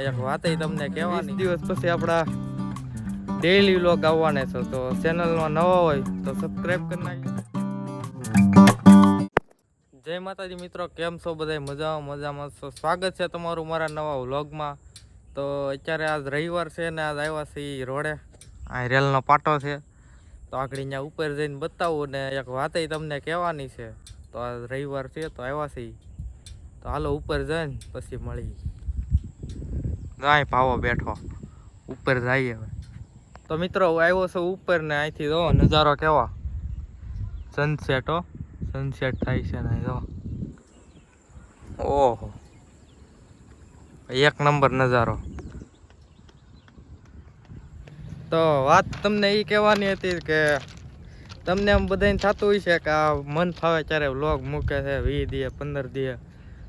એક વાત તમને કહેવાની. દિવસ પછી આપણા ડેઈલી વ્લોગ આવવાના છે તો ચેનલમાં નવા હોય તો સબસ્ક્રાઇબ કરી નાખજો. જય માતાજી મિત્રો કેમ છો બધા મજામાં મજામાં છો? સ્વાગત છે તમારું મારા નવા વ્લોગમાં તો અત્યારે આજ રવિવાર છે ને આજ આવ્યા છે એ રોડે. આ રેલનો પાટો છે. તો આગળ અહીંયા ઉપર જઈને બતાવું ને એક વાત તમને કહેવાની છે. તો આજ રવિવાર છે તો આવ્યા છે ઈ. તો હાલો ઉપર જઈને પછી મળી ગાય ભાવો બેઠો. ઉપર જઈએ હવે. તો મિત્રો, હું આવ્યો છું ઉપર ને અહીંથી જો, નજારો કેવા? સનસેટ હો. સનસેટ થાય છે ને જો. ઓહો. એક નંબર નજારો. તો વાત તમને એ કહેવાની હતી કે તમને આમ બધાને થતું હોય છે કે આ મન ફાવે ત્યારે વ્લોગ મૂકે છે, વીસ દીએ પંદર દીએ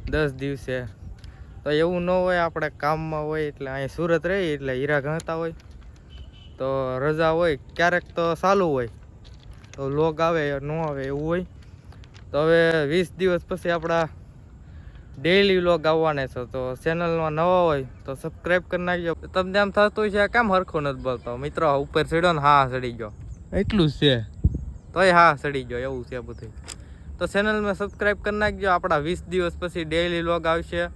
દસ દિવસે. તો એવું ન હોય આપણે કામમાં હોય એટલે અહીં સુરત રહી એટલે હીરા ગણતા હોય. તો રજા હોય ક્યારેક તો ચાલુ હોય. તો લોગ આવે ન આવે એવું હોય. તો હવે વીસ દિવસ પછી આપણા ડેઈલી વ્લોગ આવવાના છે. તો ચેનલમાં નવા હોય તો સબસ્ક્રાઈબ કરી નાખજો. તમને આમ થતું હોય છે કેમ હરખો નથી બોલતો? મિત્રો ઉપર ચડ્યો ને હા ચડી ગયો. એટલું જ છે. તોય હા ચડી ગયો એવું છે બધું તો ચેનલમાં સબસ્ક્રાઈબ કરી નાખજો. આપણા વીસ દિવસ પછી ડેઈલી વ્લોગ આવશે.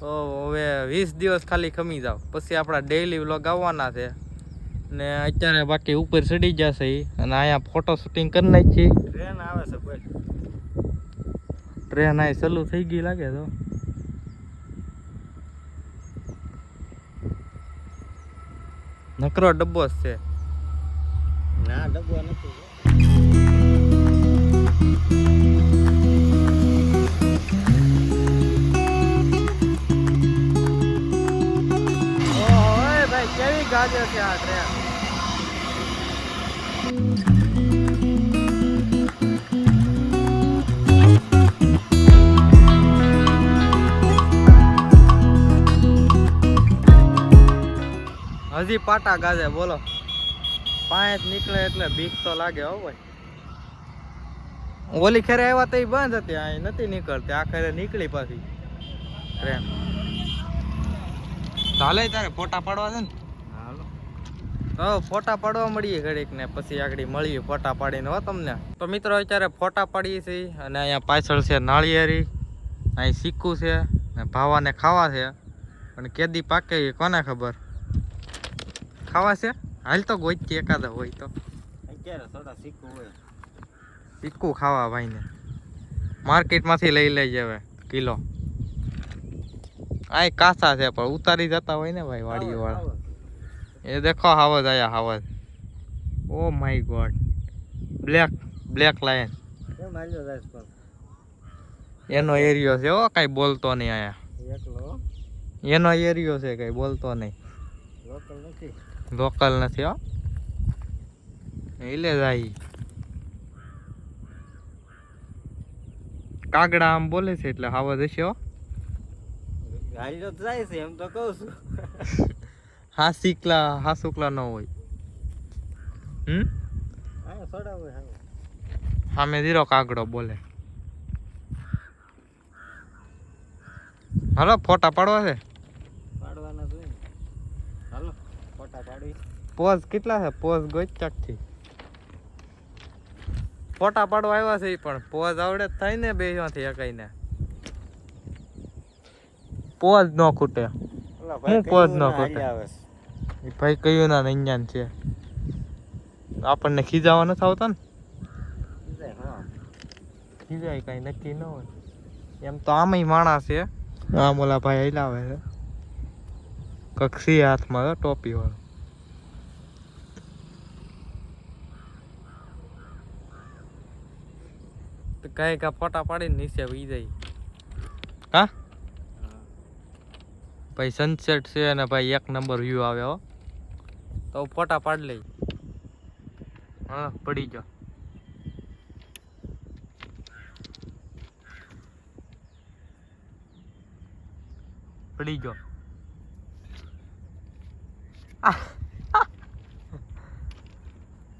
તો હવે વીસ દિવસ ખાલી ખમી જાવ પછી આપણા ડેઈલી વ્લોગ આવવાના છે. ને અત્યારે બાકી ઉપર ચડી જશે અને અહીંયા ફોટો શૂટિંગ કરી નાખી. ટ્રેન આવે છે કોઈ? ટ્રેન અહીં ચાલુ થઈ ગઈ લાગે તો. નકરો ડબ્બો જ છે. ના ડબ્બો નથી. કેવી ગાજર છે આ ટ્રેન હજી પાટા ગાજે, બોલો. પાંચ નીકળે એટલે બીક તો લાગે હો ભાઈ. ઓલી ખેરે આવ્યા તો બંધ હતી, અહીં નથી નીકળતી, આ ખેરે નીકળી પાછી. ટ્રેન ચાલે તારે ફોટા પાડવા છે ને? તો ફોટા પાડવા મળીએ ઘડીક ને પછી આગળ મળીએ ફોટા પાડીને હો તમને. તો મિત્રો અત્યારે ફોટા પાડીએ છીએ અને અહીંયા પાછળ છે નાળિયેરી. અહીં સિક્કું છે ને ભાવાને ખાવા છે. પણ કેદી પાકે એ કોને ખબર? ખાવા છે? હાલ તો ગોઈતી એકાદા હોય તો. સિક્કું ખાવા ભાઈને. માર્કેટમાંથી લઈ લઈ જવે કિલો. આ કાસા છે પણ ઉતારી જતા હોય ને ભાઈ વાડીઓ વાળા એ દેખો હાવજ આયા હાવજ. ઓ my God. Black black lion એનો એરિયો છે ઓ કઈ બોલતો નહીં આયા. એનો એરિયો છે કઈ બોલતો નહીં. લોકલ નથી? લોકલ નથી હો. એટલે જાય. કાગડા આમ બોલે છે એટલે હાવજ હશે હો. જાય છે એમ તો કહું છું. હા શીકલા હા શુકલા ન હોય. હમ? સામે ધીરો કાગડો બોલે. હાલો ફોટા પાડવા છે? પાડવાના જોઈએ હાલો ફોટા પાડી. પોઝ કેટલા છે? પોઝ ગોચકથી ફોટા પાડવા આવ્યા છે પણ. પોઝ આવડે થાય ને બે માંથી એકાઈને પોઝ ન ખૂટે. હું પોઝ ન ખોટે. ભાઈ કયું ના અહીંયા છે. આપણને ખીજાવા નથી આવતા ને? ખીજાય કઈ નક્કી ન હોય. એમ તો આમય માણસ છે. આમ ઓલા ભાઈ હલાવે છે. કક્ષી હાથમાં ટોપી વાળો. તો કઈ કા ફોટા પાડીને નીચે વી જાય. હા? હા. ભાઈ સનસેટ છે અને ભાઈ એક નંબર વ્યૂ આવે હો. તો ફોટા પાડી લઈ હા, પડી ગયો. પડી ગયો.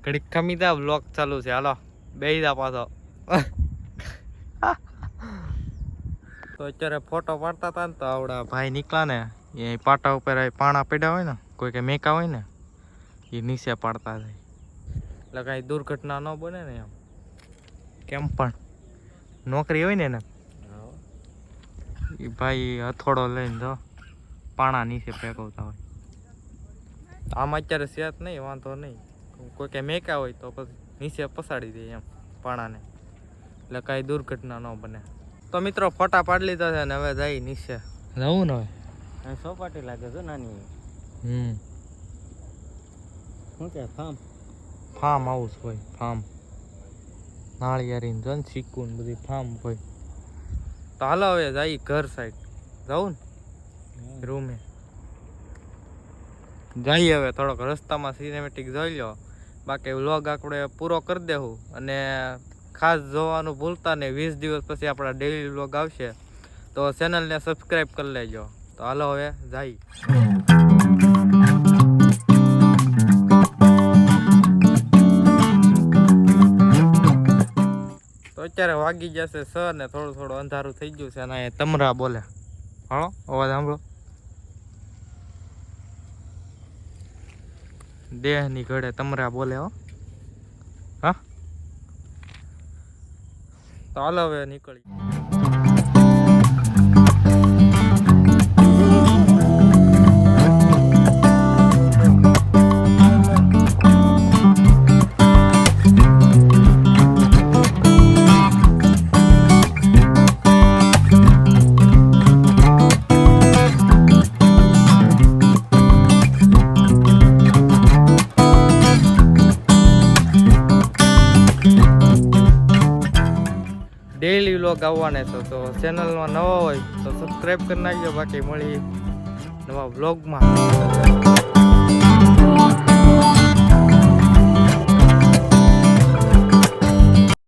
ઘડીક ખમી દા બ્લોક ચાલુ છે. હાલો, બેહી પાછો. તો અત્યારે ફોટો પાડતા હતા ને તો આવડા ભાઈ નીકળ્યા ને. એ પાટા ઉપર પાણા પડ્યા હોય ને, કોઈ કે મેકા હોય ને. એ નીચે પાડતા જાય. એટલે કાંઈ દુર્ઘટના ન બને ને એમ. કેમ પણ? નોકરી હોય ને એને? એ ભાઈ હથોડો લઈને જો પાણા નીચે ફેંકવતા હોય. આમ અત્યારે સેત નહીં વાંધો નહીં. કોઈ કે મેકા હોય તો પછી નીચે પસાડી દે એમ પાણાને. એટલે કાંઈ દુર્ઘટના ન બને. તો મિત્રો ફોટા પાડી લીધા છે ને હવે જાય નીચે. જવું ને હવે. આ સોપાટી લાગે છે નાની? હમ. શું કે ફાર્મ ફાર્મ હાઉસ હોય ફાર્મ નાળિયેરી જન સિક્કુ બધી ફાર્મ હોય. તો હાલો હવે જાય ઘર સાઈડ જવું ને? રૂમે. જઈએ હવે થોડોક રસ્તામાં સિનેમેટિક જોઈ લો. બાકી વ્લોગ આપણે પૂરો કરી દેવું અને ખાસ જોવાનું ભૂલતા નહીં વીસ દિવસ પછી આપણા ડેઈલી વ્લોગ આવશે. તો ચેનલને સબસ્ક્રાઈબ કરી લેજો. તો હાલો હવે જાય અત્યારે વાગી જશે સ ને થોડું થોડું અંધારું થઈ ગયું છે અને અહીંયા તમરા બોલે. હાલો, અવાજ સાંભળો. દેહની ઘડે તમરા બોલે હો. હા? તો હાલો હવે નીકળી. વ્લોગ આવવાને છે, તો ચેનલમાં નવા હોય તો સબસ્ક્રાઈબ કરી નાખજો, બાકી મળી નવા વ્લોગમાં